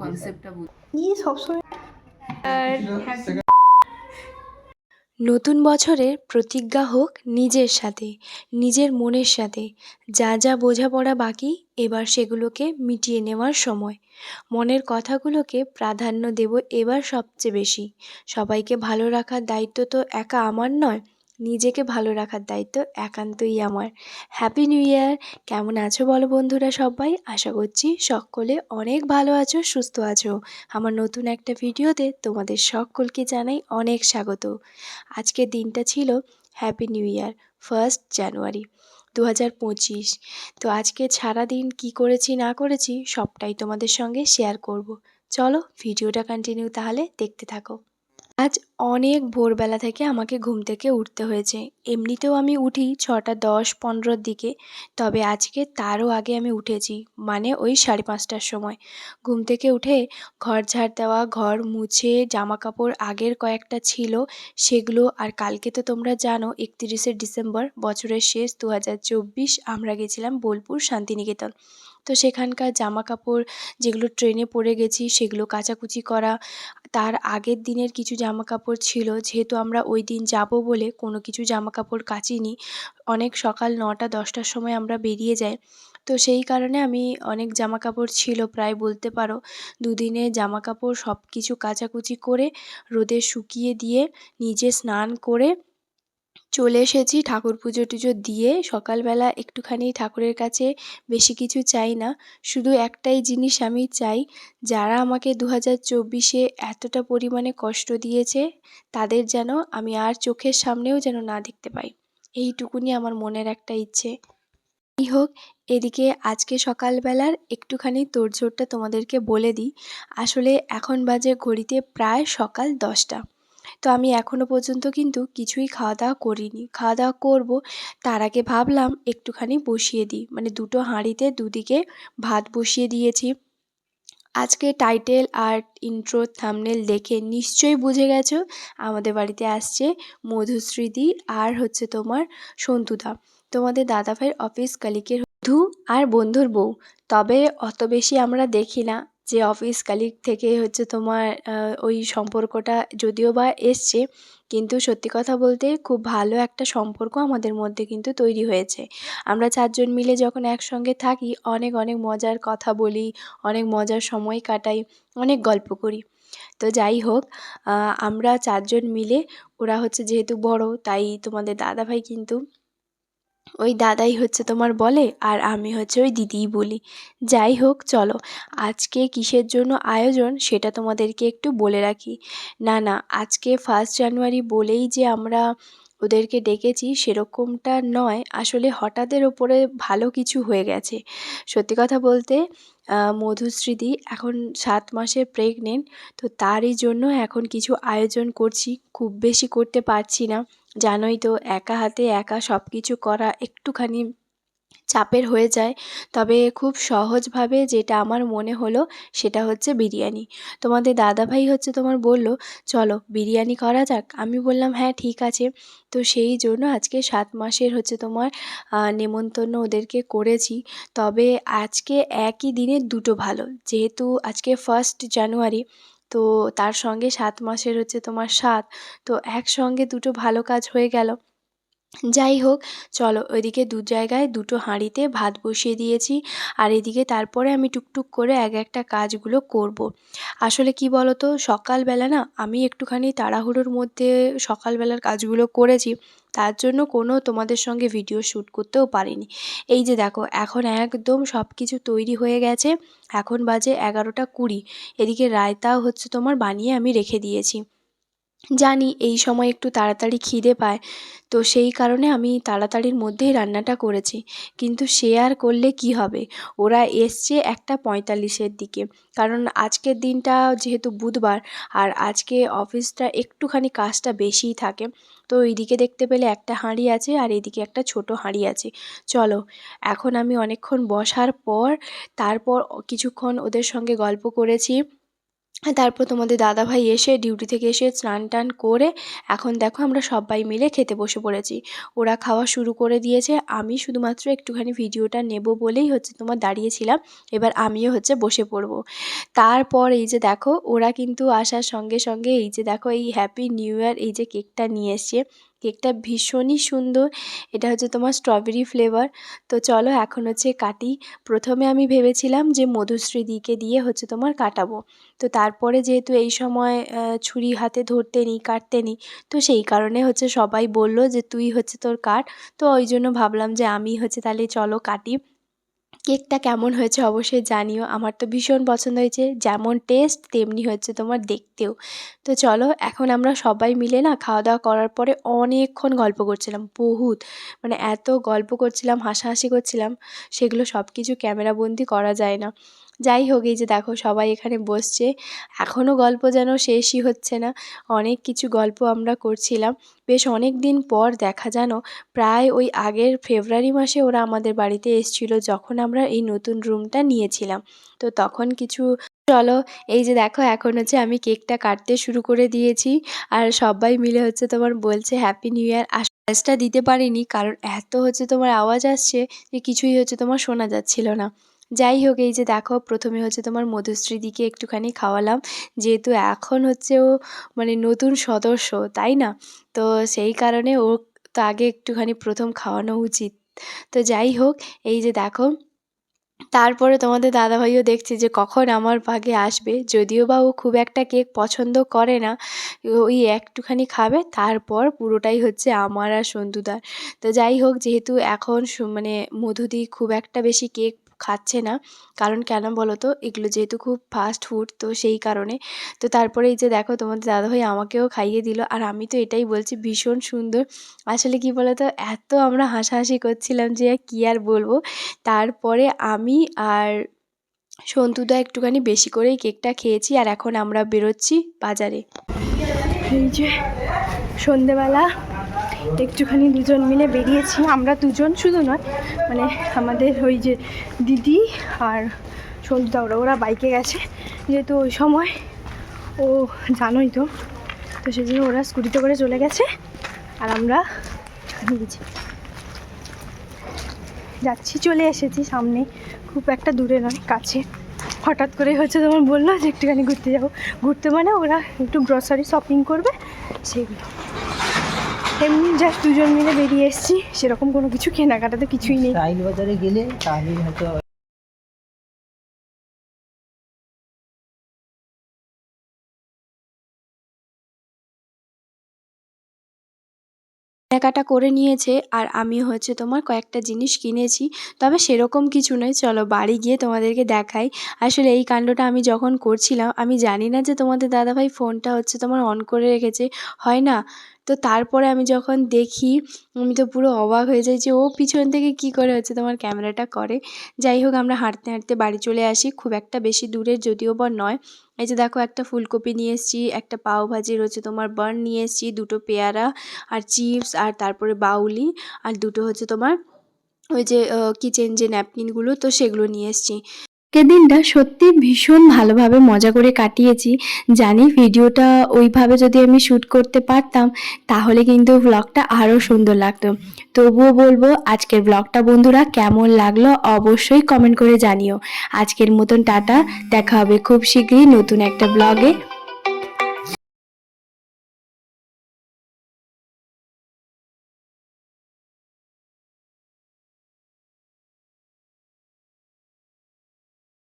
কনসেপ্টটা বুঝ সবসময় নতুন বছরের প্রতিজ্ঞা হোক নিজের সাথে নিজের মনের সাথে। যা যা বোঝাপড়া বাকি এবার সেগুলোকে মিটিয়ে নেওয়ার সময়। মনের কথাগুলোকে প্রাধান্য দেব এবার সবচেয়ে বেশি। সবাইকে ভালো রাখার দায়িত্ব তো একা আমার নয় নিজেকে ভালো রাখার দায়িত্ব একান্তই আমার। হ্যাপি নিউ ইয়ার কেমন আছো বলো বন্ধুরা সবাই? আশা করছি সকলে অনেক ভালো আছো, সুস্থ আছো। আমার নতুন একটা ভিডিওতে তোমাদের সকলকে জানাই অনেক স্বাগত। আজকের দিনটা ছিল happy new year first January দু হাজার পঁচিশ। তো আজকে সারাদিন কি করেছি, না করেছি সবটাই তোমাদের সঙ্গে শেয়ার করব। চলো ভিডিওটা কন্টিনিউ তাহলে দেখতে থাকো। আজ অনেক ভোরবেলা থেকে আমাকে ঘুম থেকে উঠতে হয়েছে। এমনিতেও আমি উঠি ছটা দশ পনেরোর দিকে, তবে আজকে তারও আগে আমি উঠেছি মানে ওই সাড়ে পাঁচটার সময়। ঘুম থেকে উঠে ঘর ঝাড় দেওয়া, ঘর মুছে জামা কাপড় আগের কয়েকটা ছিল, সেগুলো আর কালকে তো তোমরা জানো, একতিরিশে ডিসেম্বর, বছরের শেষ দু হাজার চব্বিশ, আমরা গেছিলাম বোলপুর শান্তিনিকেতন। তো সেখানকার জামা কাপড় যেগুলো ট্রেনে পরে গেছি সেগুলো কাচাকুচি করা। তার আগের দিনের কিছু জামা কাপড় ছিল, যেহেতু আমরা ওই দিন যাব বলে কোনো কিছু জামা কাপড় কাচিনি। অনেক সকাল নটা, দশটার সময় আমরা বেরিয়ে যাই। তো সেই কারণে আমি অনেক জামা কাপড় ছিল, প্রায় বলতে পারো দুদিনে জামা কাপড় সব কিছু কাচাকুচি করে রোদে শুকিয়ে দিয়ে নিজে স্নান করে চলে এসেছি ঠাকুর পুজো টুজো দিয়ে। সকালবেলা একটুখানি ঠাকুরের কাছে বেশি কিছু চাই না। শুধু একটাই জিনিস আমি চাই, যারা আমাকে দু হাজার চব্বিশে এতটা পরিমাণে কষ্ট দিয়েছে, তাদের যেন আমি আর চোখের সামনেও যেন না দেখতে পাই। এইটুকুনি আমার মনের একটা ইচ্ছে। যাই হোক এদিকে আজকে সকালবেলার একটুখানি তোড়জোড়টা তোমাদেরকে বলে দিই। আসলে এখন বাজে ঘড়িতে প্রায় সকাল দশটা। তো আমি এখনও পর্যন্ত কিন্তু কিছুই খাওয়া দাওয়া করিনি। খাওয়া দাওয়া করব, তার আগে ভাবলাম একটুখানি বসিয়ে দিই। মানে দুটো হাঁড়িতে দুদিকে ভাত বসিয়ে দিয়েছি। আজকে টাইটেল আর ইন্ট্রো থামনেল দেখে নিশ্চয়ই বুঝে গেছো, আমাদের বাড়িতে আসছে মধুশ্রীদি আর হচ্ছে তোমার সন্তুদা তোমাদের দাদাভাইয়ের অফিস কালিকের বধূ আর বন্ধুর বউ। তবে অত বেশি আমরা দেখি না। যে অফিস কালিগ থেকে হচ্ছে তোমার ওই সম্পর্কটা যদিও বা এসছে, কিন্তু সত্যি কথা বলতে খুব ভালো একটা সম্পর্ক আমাদের মধ্যে কিন্তু তৈরি হয়েছে। আমরা চারজন মিলে যখন একসঙ্গে থাকি, অনেক অনেক মজার কথা বলি, অনেক মজার সময় কাটাই, অনেক গল্প করি। তো যাই হোক আমরা চারজন মিলে, ওরা হচ্ছে যেহেতু বড়, তাই তোমাদের দাদাভাই কিন্তু ওই দাদাই হচ্ছে তোমার বলে, আর আমি হচ্ছে ওই দিদিই বলি। যাই হোক, চলো। আজকে কিসের জন্য আয়োজন সেটা তোমাদেরকে একটু বলে রাখি। না না, আজকে ফার্স্ট জানুয়ারি বলেই যে আমরা ওদেরকে ডেকেছি সেরকমটা নয়। আসলে হঠাৎের ওপরে ভালো কিছু হয়ে গেছে। সত্যি কথা বলতে মধুশ্রীদি এখন সাত মাসের প্রেগনেন্ট তো তারই জন্য এখন কিছু আয়োজন করছি, খুব বেশি করতে পারছি না। জানোই তো, একা হাতে একা সব কিছু করা একটুখানি চাপের হয়ে যায়। তবে খুব সহজভাবে যেটা আমার মনে হলো সেটা হচ্ছে বিরিয়ানি। তোমাদের দাদাভাই হচ্ছে তোমার বলল, চলো বিরিয়ানি করা যাক। আমি বললাম হ্যাঁ ঠিক আছে। তো সেই জন্য আজকে সাত মাসের হচ্ছে তোমার নেমন্তন্ন ওদেরকে করেছি। তবে আজকে একই দিনে দুটো ভালো। যেহেতু আজকে ফার্স্ট জানুয়ারি তো তার সঙ্গে সাত মাসের হচ্ছে তোমার সাত। তো একসঙ্গে দুটো ভালো কাজ হয়ে গেল। যাই হোক চলো ওইদিকে দু জায়গায় দুটো হাঁড়িতে ভাত বসিয়ে দিয়েছি। আর এদিকে তারপরে আমি টুকটুক করে এক একটা কাজগুলো করব। আসলে কি তো সকালবেলা না আমি একটুখানি তাড়াহুড়োর মধ্যে সকালবেলার কাজগুলো করেছি। তার জন্য কোনো তোমাদের সঙ্গে ভিডিও শ্যুট করতেও পারিনি। এই যে দেখো, এখন একদম সব কিছু তৈরি হয়ে গেছে। এখন বাজে এগারোটা কুড়ি। এদিকে রায়তাও হচ্ছে তোমার বানিয়ে আমি রেখে দিয়েছি। জানি এই সময় একটু তাড়াতাড়ি খিদে পায়, তো সেই কারণে আমি তাড়াতাড়ির মধ্যেই রান্নাটা করেছি। কিন্তু আর করলে কি হবে? ওরা এসছে একটা পঁয়তাল্লিশের দিকে। কারণ আজকের দিনটা যেহেতু বুধবার, আর আজকে অফিসটা একটুখানি কাজটা বেশিই থাকে। তো এইদিকে দেখতে পেলে একটা হাঁড়ি আছে, আর এদিকে একটা ছোট হাঁড়ি আছে। চলো, এখন আমি অনেকক্ষণ বসার পর, তারপর কিছুক্ষণ ওদের সঙ্গে গল্প করেছি। তারপর তোমাদের দাদাভাই এসে ডিউটি থেকে এসে স্নান টান করে এখন দেখো আমরা সবাই মিলে খেতে বসে পড়েছি। ওরা খাওয়া শুরু করে দিয়েছে। আমি শুধুমাত্র একটুখানি ভিডিওটা নেব বলেই হচ্ছে তোমার দাঁড়িয়েছিলাম। এবার আমিও হচ্ছে বসে পড়ব। তারপর এই যে দেখো, ওরা কিন্তু আসার সঙ্গে সঙ্গে এই যে দেখো, এই হ্যাপি নিউ ইয়ার এই যে কেকটা নিয়ে এসছে। কেকটা ভীষণই সুন্দর। এটা হচ্ছে তোমার স্ট্রবেরি ফ্লেভার তো চলো এখন হচ্ছে কাটি। প্রথমে আমি ভেবেছিলাম যে মধুশ্রী দিকে দিয়ে হচ্ছে তোমার কাটাবো। তো তারপরে যেহেতু এই সময় ছুরি হাতে ধরতে নি কাটতে নি তো সেই কারণে হচ্ছে সবাই বলল যে তুই হচ্ছে তোর কাট। তো ওই জন্য ভাবলাম যে আমি হচ্ছে তাহলে চলো কাটি। কেকটা কেমন হয়েছে অবশ্যই জানিও। আমার তো ভীষণ পছন্দ হয়েছে, যেমন টেস্ট তেমনি হয়েছে তোমার দেখতেও। তো চলো, এখন আমরা সবাই মিলে না খাওয়া দাওয়া করার পরে অনেকক্ষণ গল্প করছিলাম, বহুত। মানে এত গল্প করছিলাম, হাসাহাসি করছিলাম, সেগুলো সব কিছু ক্যামেরাবন্দি করা যায় না। যাই হোক, এই যে দেখো সবাই এখানে বসছে। এখনও গল্প যেন শেষই হচ্ছে না। অনেক কিছু গল্প আমরা করছিলাম। বেশ অনেক দিন পর দেখা যেন প্রায় ওই আগের ফেব্রুয়ারি মাসে ওরা আমাদের বাড়িতে এসেছিল যখন আমরা এই নতুন রুমটা নিয়েছিলাম। তো তখন কিছু চলো, এই যে দেখো এখন হচ্ছে আমি কেকটা কাটতে শুরু করে দিয়েছি। আর সবাই মিলে হচ্ছে তোমার বলছে হ্যাপি নিউ ইয়ার আওয়াজটা দিতে পারিনি কারণ এত হচ্ছে তোমার আওয়াজ আসছে যে কিছুই হচ্ছে তোমার শোনা যাচ্ছিল না। যাই হোক, এই যে দেখো, প্রথমে হচ্ছে তোমার মধুশ্রীদিকে একটুখানি খাওয়ালাম। যেহেতু এখন হচ্ছে ও মানে নতুন সদস্য, তাই না? তো সেই কারণে ও তো আগে একটুখানি প্রথম খাওয়ানো উচিত। তো যাই হোক, এই যে দেখো, তারপরে তোমাদের দাদাভাইও দেখছে যে কখন আমার ভাগে আসবে। যদিও বা ও খুব একটা কেক পছন্দ করে না, ওই একটুখানি খাবে, তারপর পুরোটাই হচ্ছে আমার আর সন্তুদার তো যাই হোক, যেহেতু এখন মানে মধুদি খুব একটা বেশি কেক খাচ্ছে না। কারণ কেন বলো তো এগুলো যেহেতু খুব ফাস্ট ফুড তো সেই কারণে। তো তারপরে এই যে দেখো, তোমাদের দাদাভাই আমাকেও খাইয়ে দিল। আর আমি তো এটাই বলছি, ভীষণ সুন্দর। আসলে কি বলো তো এত আমরা হাসাহাসি করছিলাম যে কী আর বলব? তারপরে আমি আর সন্তুদা একটুখানি বেশি করেই কেকটা খেয়েছি। আর এখন আমরা বেরোচ্ছি বাজারে। এই যে সন্ধেবেলা একটুখানি দুজন মিলে বেরিয়েছি, আমরা দুজন শুধু নয় মানে আমাদের ওই যে দিদি আর সন্তুদা ওরা ওরা বাইকে গেছে, যেহেতু ওই সময়, ও জানোই তো তো সেই জন্য ওরা স্কুটিতে করে চলে গেছে, আর আমরা যাচ্ছি, চলে এসেছি সামনে, খুব একটা দূরে নয়, কাছে। হঠাৎ করে হচ্ছে তোমার বলল যে একটুখানি ঘুরতে যাব, ঘুরতে মানে ওরা একটু গ্রসারি শপিং করবে সেগুলো এমনি জাস্ট দুজন মিলে বেরিয়ে এসেছি। সেরকম কোনো কিছু কেনাকাটা তো কিছুই নেই। স্টাইল বাজারে গেলে তাহলে হয়তো কেনাকাটা করে নিয়েছে আর আমি হচ্ছে তোমার কয়েকটা জিনিস কিনেছি। তবে সেরকম কিছু নয়। চলো বাড়ি গিয়ে তোমাদেরকে দেখাই। আসলে এই কাণ্ডটা আমি যখন করছিলাম আমি জানি না যে তোমাদের দাদাভাই ফোনটা হচ্ছে তোমার অন করে রেখেছে। হয় না? তো তারপরে আমি যখন দেখি, আমি তো পুরো অবাক হয়ে যাই যে ও পিছন থেকে কি করে হচ্ছে তোমার ক্যামেরাটা করে। যাই হোক, আমরা হাঁটতে হাঁটতে বাড়ি চলে আসি, খুব একটা বেশি দূরের যদিও বা নয়। এই যে দেখো, একটা ফুলকপি নিয়ে এসেছি, একটা পাও ভাজির হচ্ছে তোমার, বার্ন নিয়ে এসেছি, দুটো পেয়ারা আর চিপস আর তারপরে বাউলি আর দুটো হচ্ছে তোমার ওই যে কিচেন যে ন্যাপকিনগুলো তো সেগুলো নিয়ে এসেছি। আজকের দিনটা সত্যি ভীষণ ভালোভাবে মজা করে কাটিয়েছি। জানি ভিডিওটা ওইভাবে যদি আমি শ্যুট করতে পারতাম, তাহলে কিন্তু ব্লগটা আরও সুন্দর লাগতো। তবুও বলব, আজকের ব্লগটা বন্ধুরা কেমন লাগল অবশ্যই কমেন্ট করে জানিও। আজকের মতন টাটা, দেখা হবে খুব শীঘ্রই নতুন একটা ব্লগে